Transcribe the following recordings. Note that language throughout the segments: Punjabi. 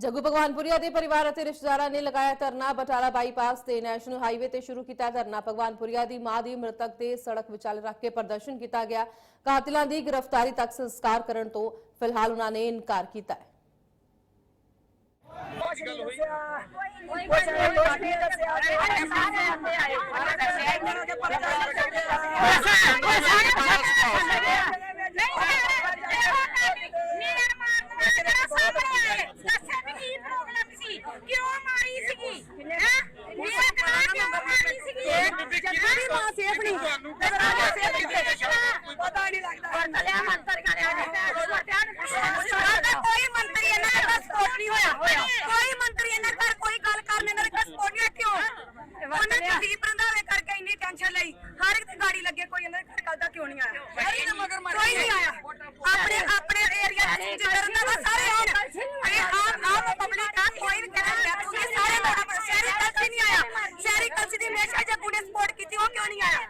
ਜੱਗੂ ਭਗਵਾਨਪੁਰੀਆ ਦੇ ਪਰਿਵਾਰ ਅਤੇ ਰਿਸ਼ਤੇਦਾਰਾਂ ਨੇ ਲਗਾਇਆ ਧਰਨਾ ਬਟਾਲਾ ਬਾਈਪਾਸ ਤੇ ਨੈਸ਼ਨਲ ਹਾਈਵੇ ਤੇ ਸ਼ੁਰੂ ਕੀਤਾ ਧਰਨਾ। ਭਗਵਾਨਪੁਰੀਆ ਦੀ ਮਾਂ ਦੀ ਮ੍ਰਿਤਕ ਦੇ ਸੜਕ ਵਿਚਾਲੇ ਰੱਖ ਕੇ ਪ੍ਰਦਰਸ਼ਨ ਕੀਤਾ ਗਿਆ। ਕਾਤਿਲਾਂ ਦੀ ਗ੍ਰਿਫਤਾਰੀ ਤੱਕ ਸੰਸਕਾਰ ਕਰਨ ਤੋਂ ਫਿਲਹਾਲ ਉਹਨਾਂ ਨੇ ਇਨਕਾਰ ਕੀਤਾ ਹੈ। ਕਿਉਂ ਮਾਰੀ ਸੀਗੀ ਹੈ ਮੇਰਾ ਕਰਾ ਕਿਉਂ ਮਾਰੀ ਸੀਗੀ ਜੱਗੀ ਮਾਂ ਸੀ ਆਪਣੀ ਪਤਾ ਨਹੀਂ ਲੱਗਦਾ ਲਿਆ ਮੰਤਰ ਕਰਿਆ ਕੋਈ ਮੰਤਰੀ ਇਹਨਾਂ ਦਾ ਸਪੋਰਟ ਨਹੀਂ ਹੋਇਆ ਕੋਈ ਮੰਤਰੀ ਇਹਨਾਂ ਘਰ ਕੋਈ ਗੱਲ ਕਰਨ ਇਹਨਾਂ ਦਾ ਸਪੋਰਟ ਨਹੀਂ ਕਿਉਂ ਉਹਨਾਂ ਨੇ ਦੀਪ ਰੰਧਾਵੇ ਕਰਕੇ ਇੰਨੀ ਟੈਨਸ਼ਨ ਲਈ। ਹਰ ਇੱਕ ਦੀ ਗਾੜੀ ਲੱਗੇ ਕੋਈ ਇਹਨਾਂ ਦੇ ਘਰ ਗੱਲ ਦਾ ਕਿਉਂ ਨਹੀਂ ਆਇਆ? ਕੋਈ ਨਹੀਂ ਆਇਆ। ਆਪਣੇ ਆਪਣੇ ਏਰੀਆ ਦੇ ਜਿੱਧਰ ਰੰਧਾਵਾ ਸਾਰੇ ਆਉਣ ਇਹ ਆਮ ਆਮ ਪਬਲਿਕ ਆ ਕੋਈ ਵੀ ਕਹਿਣਾ ਡੈਥ ਹੋ ਗਈ ਸਾਰੇ ਲੋਕਾਂ ਨੂੰ ਸ਼ਹਿਰੀ ਕਲਸੀ ਨਹੀਂ ਆਇਆ। ਸ਼ਹਿਰੀ ਕਲਸੀ ਦੀ ਹਮੇਸ਼ਾ ਜੱਗੂ ਨੇ ਸਪੋਰਟ ਕੀਤੀ ਉਹ ਕਿਉਂ ਨਹੀਂ ਆਇਆ?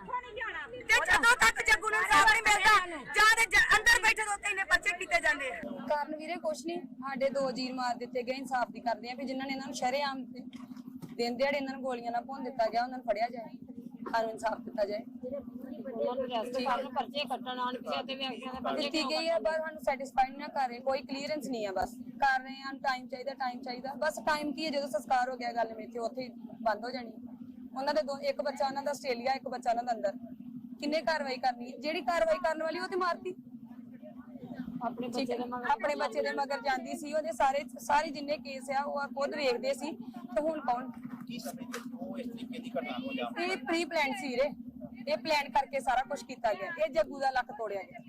ਤੇ ਜਦੋਂ ਤੱਕ ਜੱਗੂ ਨੂੰ ਇਨਸਾਫ ਨਹੀਂ ਮਿਲਦਾ ਜਾਂ ਤੇ ਜ- ਅੰਦਰ ਬੈਠੇ ਤੋਂ ਇੰਨੇ ਬੱਚੇ ਕੀਤੇ ਜਾਂਦੇ ਆ। ਕਾਰਨ ਵੀਰੇ ਕੁਛ ਨਹੀਂ। ਸਾਡੇ ਦੋ ਜੀਰ ਮਾਰ ਦਿੱਤੇ ਗਏ ਇਨਸਾਫ ਦੀ ਕਰਦੇ ਆ ਵੀ ਜਿਨ੍ਹਾਂ ਨੇ ਇਹਨਾਂ ਨੂੰ ਸ਼ਰੇਆਮ ਤੇ ਦਿਨ ਦਿਹਾੜੇ ਇਹਨਾਂ ਨੂੰ ਗੋਲੀਆਂ ਨਾਲ ਭੁੰਨ ਦਿੱਤਾ ਗਿਆ ਉਹਨਾਂ ਨੂੰ ਫੜਿਆ ਜਾਏ ਸਾਨੂੰ ਇਨਸਾਫ ਦਿੱਤਾ ਜਾਏ। ਉਹਨਾਂ ਨੂੰ ਰੈਸਟ ਕਰਨ ਪਰਚੇ ਕੱਟਣ ਆਣ ਕਿਸੇ ਤੇ ਵਿਅਕਤੀਆਂ ਦੇ ਪਰਚੇ ਦਿੱਤੀ ਗਈ ਹੈ ਬਸ ਸਾਨੂੰ ਸੈਟੀਸਫਾਈਡ ਨਾ ਕਰ ਰਹੇ ਕੋਈ ਕਲੀਅਰੈਂਸ ਨਹੀਂ ਹੈ ਬਸ। ਕਰ ਰਹੇ ਹਾਂ ਟਾਈਮ ਚਾਹੀਦਾ ਟਾਈਮ ਚਾਹੀਦਾ। ਬਸ ਟਾਈਮ ਕੀ ਹੈ ਜਦੋਂ ਸੰਸਕਾਰ ਹੋ ਗਿਆ ਗੱਲ ਮੇਥੇ ਉੱਥੇ ਹੀ ਬੰਦ ਹੋ ਜਾਣੀ ਉਹਨਾਂ ਦੇ ਦੋ ਇੱਕ ਬੱਚਾ ਉਹਨਾਂ ਦਾ ਆਸਟ੍ਰੇਲੀਆ ਇੱਕ ਬੱਚਾ ਉਹਨਾਂ ਦਾ ਅੰਦਰ। ਕਿੰਨੇ ਕਾਰਵਾਈ ਕਰਨੀ ਹੈ? ਜਿਹੜੀ ਕਾਰਵਾਈ ਕਰਨ ਵਾਲੀ ਉਹ ਤੇ ਮਾਰਤੀ। ਆਪਣੇ ਬੱਚੇ ਦੇ ਮਗਰ ਆਪਣੇ ਬੱਚੇ ਦੇ ਮਗਰ ਜਾਂਦੀ ਸੀ ਉਹਦੇ ਸਾਰੇ ਸਾਰੇ ਜਿੰਨੇ ਕੇਸ ਆ ਉਹ ਖੁਦ ਵੇਖਦੇ ਸੀ ਤੇ ਹੁਣ ਕੌਣ ਕੀ ਸਮਝਦੇ ਹੋ ਇਸ ਤਰੀਕੇ ਦੀ ਘਟਨਾ ਹੋ ਜਾਵੇ ਇਹ ਪ੍ਰੀ ਪਲਾਨ ਸੀ ਰੇ ਇਹ ਪਲਾਨ ਕਰਕੇ ਸਾਰਾ ਕੁਝ ਕੀਤਾ ਗਿਆ। ਇਹ ਜੱਗੂ ਦਾ ਲੱਕ ਤੋੜਿਆ ਗਿਆ।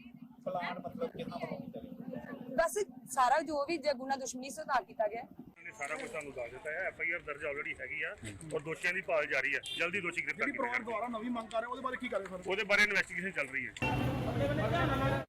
ਪਲਾਨ ਮਤਲਬ ਕਿੰਨਾ ਵੱਲੋਂ ਕੀਤਾ ਗਿਆ? ਬਸ ਸਾਰਾ ਜੋ ਵੀ ਜੱਗੂ ਨਾਲ ਦੁਸ਼ਮਣੀ ਸੀ ਉਹ ਤਾਂ ਕੀਤਾ ਗਿਆ। ਨੇ ਸਾਰਾ ਕੁਝ ਤੁਹਾਨੂੰ ਦੱਸ ਦਿੱਤਾ ਹੈ। ਐਫ ਆਈ ਆਰ ਦਰਜ ਆਲਰੇਡੀ ਹੈਗੀ ਆ ਔਰ ਦੋਸ਼ੀਆਂ ਦੀ ਭਾਲ ਜਾਰੀ ਹੈ। ਜਲਦੀ ਦੋਸ਼ੀ ਗ੍ਰਿਫਤਾਰ ਕੀਤੇ ਜਾਣਗੇ। ਦੁਆਰਾ ਨਵੀਂ ਮੰਗ ਕਰ ਰਿਹਾ ਉਹਦੇ ਬਾਰੇ ਕੀ ਕਰੇ ਸਰ? ਉਹਦੇ ਬਾਰੇ ਇਨਵੈਸਟੀਗੇਸ਼ਨ ਚੱਲ ਰਹੀ ਹੈ।